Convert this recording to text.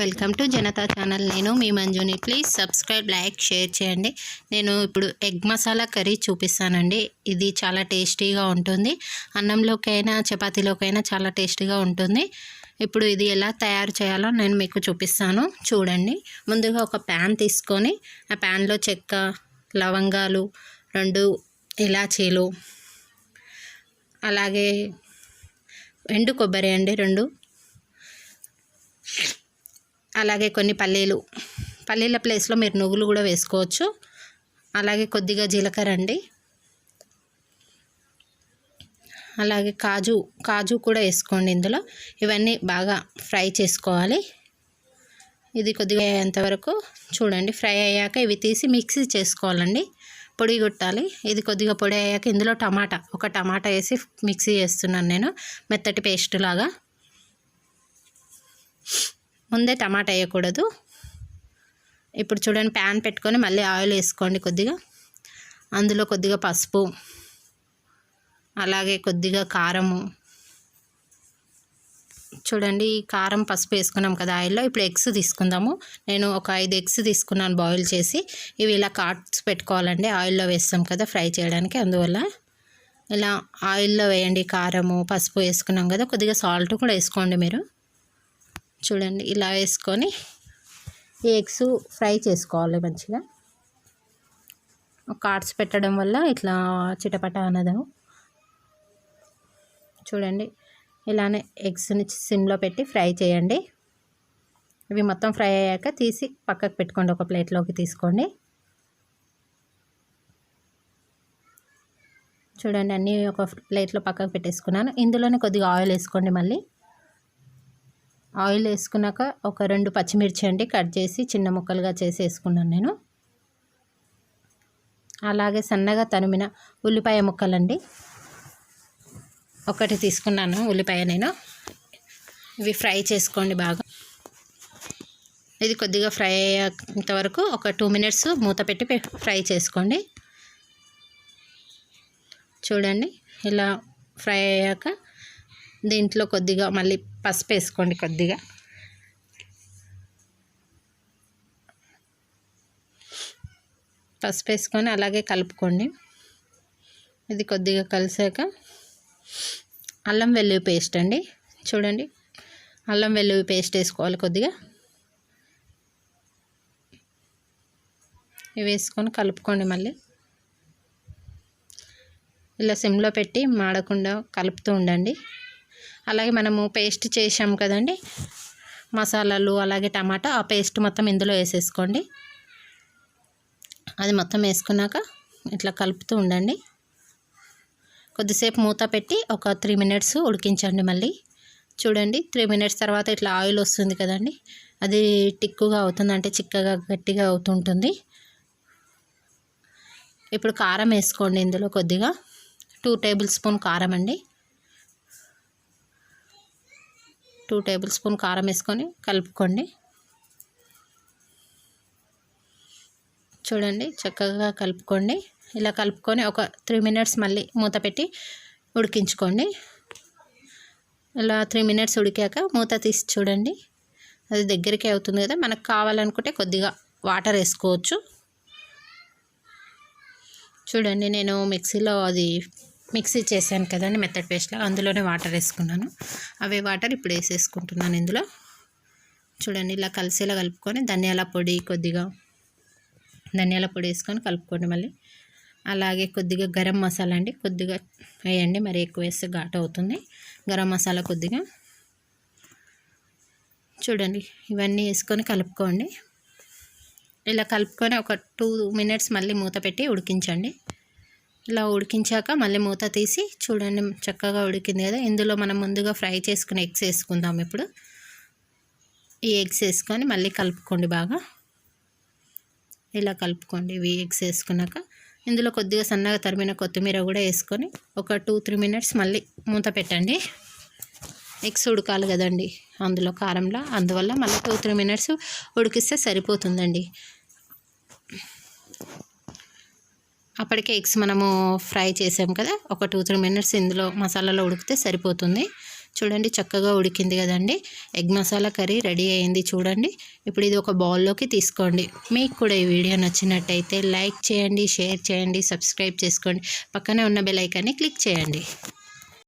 Welcome to Janata channel నేను మీ మంజుని. ప్లీజ్ సబ్స్క్రైబ్ లైక్ షేర్ చేయండి. నేను ఇప్పుడు ఎగ్ మసాలా కర్రీ చూపిస్తానండి. ఇది చాలా టేస్టీగా ఉంటుంది. అన్నంలోకైనా చపాతీలోకైనా చాలా టేస్టీగా ఉంటుంది. ఇప్పుడు ఇది ఎలా తయారు చేయాలో నేను మీకు చూపిస్తాను. చూడండి. ముందుగా ఒక ప్యాన్ తీసుకొని ఆ ప్యాన్లో చెక్క లవంగాలు రెండు ఇలాచీలు అలాగే ఎండు కొబ్బరి అండి రెండు అలాగే కొన్ని పల్లీలు. పల్లీల ప్లేస్లో మీరు నువ్వులు కూడా వేసుకోవచ్చు. అలాగే కొద్దిగా జీలకర్ర అండి. అలాగే కాజు కాజు కూడా వేసుకోండి ఇందులో. ఇవన్నీ బాగా ఫ్రై చేసుకోవాలి. ఇది కొద్దిగా అయ్యేంతవరకు చూడండి ఫ్రై అయ్యాక ఇవి తీసి మిక్సీ చేసుకోవాలండి. పొడి కొట్టాలి. ఇది కొద్దిగా పొడి అయ్యాక ఇందులో టమాటా ఒక టమాటా వేసి మిక్సీ చేస్తున్నాను నేను మెత్తటి పేస్ట్ లాగా. ముందే టమాటా వేయకూడదు. ఇప్పుడు చూడండి ప్యాన్ పెట్టుకొని మళ్ళీ ఆయిల్ వేసుకోండి కొద్దిగా. అందులో కొద్దిగా పసుపు అలాగే కొద్దిగా కారము. చూడండి కారం పసుపు వేసుకున్నాం కదా ఆయిల్లో. ఇప్పుడు ఎగ్స్ తీసుకుందాము. నేను ఒక ఐదు ఎగ్స్ తీసుకున్నాను బాయిల్ చేసి. ఇవి ఇలా కాట్స్ పెట్టుకోవాలండి. ఆయిల్లో వేస్తాం కదా ఫ్రై చేయడానికి. అందువల్ల ఇలా ఆయిల్లో వేయండి కారము పసుపు వేసుకున్నాం కదా. కొద్దిగా సాల్ట్ కూడా వేసుకోండి మీరు. చూడండి ఇలా వేసుకొని ఈ ఎగ్స్ ఫ్రై చేసుకోవాలి మంచిగా. కార్డ్స్ పెట్టడం వల్ల ఇట్లా చిటపట అనదు. చూడండి ఇలానే ఎగ్స్ని సిమ్లో పెట్టి ఫ్రై చేయండి. ఇవి మొత్తం ఫ్రై అయ్యాక తీసి పక్కకు పెట్టుకోండి ఒక ప్లేట్లోకి తీసుకోండి. చూడండి అన్నీ ఒక ప్లేట్లో పక్కకు పెట్టేసుకున్నాను. ఇందులోనే కొద్దిగా ఆయిల్ వేసుకోండి మళ్ళీ. ఆయిల్ వేసుకున్నాక ఒక రెండు పచ్చిమిర్చి అండి కట్ చేసి చిన్న ముక్కలుగా చేసి వేసుకున్నాను నేను. అలాగే సన్నగా తరిమిన ఉల్లిపాయ ముక్కలండి. ఒకటి తీసుకున్నాను ఉల్లిపాయ నేను. ఇవి ఫ్రై చేసుకోండి బాగా. ఇది కొద్దిగా ఫ్రై అయ్యేంత వరకు ఒక టూ మినిట్స్ మూత పెట్టి ఫ్రై చేసుకోండి. చూడండి ఇలా ఫ్రై అయ్యాక దీంట్లో కొద్దిగా మళ్ళీ పసుపు వేసుకోండి కొద్దిగా. పసుపు వేసుకొని అలాగే కలుపుకోండి. ఇది కొద్దిగా కలిసాక అల్లం వెల్లుల్లి పేస్ట్ అండి. చూడండి అల్లం వెల్లుల్లి పేస్ట్ వేసుకోవాలి కొద్దిగా. ఇవి వేసుకొని కలుపుకోండి మళ్ళీ. ఇలా సిమ్లో పెట్టి మాడకుండా కలుపుతూ ఉండండి. అలాగే మనము పేస్ట్ చేసాం కదండి. మసాలాలు అలాగే టమాటా ఆ పేస్ట్ మొత్తం ఇందులో వేసేసుకోండి. అది మొత్తం వేసుకున్నాక ఇట్లా కలుపుతూ ఉండండి. కొద్దిసేపు మూత పెట్టి ఒక త్రీ మినిట్స్ ఉడికించండి మళ్ళీ. చూడండి త్రీ మినిట్స్ తర్వాత ఇట్లా ఆయిల్ వస్తుంది కదండి. అది టిక్కుగా అవుతుంది అంటే చిక్కగా గట్టిగా అవుతుంటుంది. ఇప్పుడు కారం వేసుకోండి ఇందులో కొద్దిగా. టూ టేబుల్ స్పూన్ కారం అండి. టూ టేబుల్ స్పూన్ కారం వేసుకొని కలుపుకోండి. చూడండి చక్కగా కలుపుకోండి. ఇలా కలుపుకొని ఒక త్రీ మినిట్స్ మళ్ళీ మూత పెట్టి ఉడికించుకోండి. ఇలా త్రీ మినిట్స్ ఉడికాక మూత తీసి చూడండి. అది దగ్గరికి అవుతుంది కదా మనకు కావాలనుకుంటే కొద్దిగా వాటర్ వేసుకోవచ్చు. చూడండి నేను మిక్సీలో అది మిక్సీ చేశాను కదండి మెత్తడ్ పేస్ట్లో. అందులోనే వాటర్ వేసుకున్నాను. అవే వాటర్ ఇప్పుడు వేసేసుకుంటున్నాను ఇందులో. చూడండి ఇలా కలిసేలా కలుపుకొని ధనియాల పొడి కొద్దిగా ధనియాల పొడి వేసుకొని కలుపుకోండి మళ్ళీ. అలాగే కొద్దిగా గరం మసాలా అండి కొద్దిగా వేయండి. మరి ఎక్కువ వేస్తే ఘాటు అవుతుంది. గరం మసాలా కొద్దిగా. చూడండి ఇవన్నీ వేసుకొని కలుపుకోండి. ఇలా కలుపుకొని ఒక టూ మినిట్స్ మళ్ళీ మూత పెట్టి ఉడికించండి. ఇలా ఉడికించాక మళ్ళీ మూత తీసి చూడండి చక్కగా ఉడికింది కదా. ఇందులో మనం ముందుగా ఫ్రై చేసుకుని ఎగ్స్ వేసుకుందాం ఇప్పుడు. ఈ ఎగ్స్ వేసుకొని మళ్ళీ కలుపుకోండి బాగా. ఇలా కలుపుకోండి ఇవి ఎగ్స్ వేసుకున్నాక. ఇందులో కొద్దిగా సన్నగా తరిమిన కొత్తిమీర కూడా వేసుకొని ఒక టూ త్రీ మినిట్స్ మళ్ళీ మూత పెట్టండి. ఎగ్స్ ఉడకాలి కదండి అందులో కారంలో. అందువల్ల మళ్ళీ టూ త్రీ మినిట్స్ ఉడికిస్తే సరిపోతుందండి. అప్పటికే ఎగ్స్ మనము ఫ్రై చేసాం కదా ఒక టూ త్రీ మినిట్స్ ఇందులో మసాలాలో ఉడికితే సరిపోతుంది. చూడండి చక్కగా ఉడికింది కదండి. ఎగ్ మసాలా కర్రీ రెడీ అయింది చూడండి. ఇప్పుడు ఇది ఒక బౌల్లోకి తీసుకోండి. మీకు కూడా ఈ వీడియో నచ్చినట్టయితే లైక్ చేయండి షేర్ చేయండి సబ్స్క్రైబ్ చేసుకోండి. పక్కనే ఉన్న బెల్ ఐకాన్ని క్లిక్ చేయండి.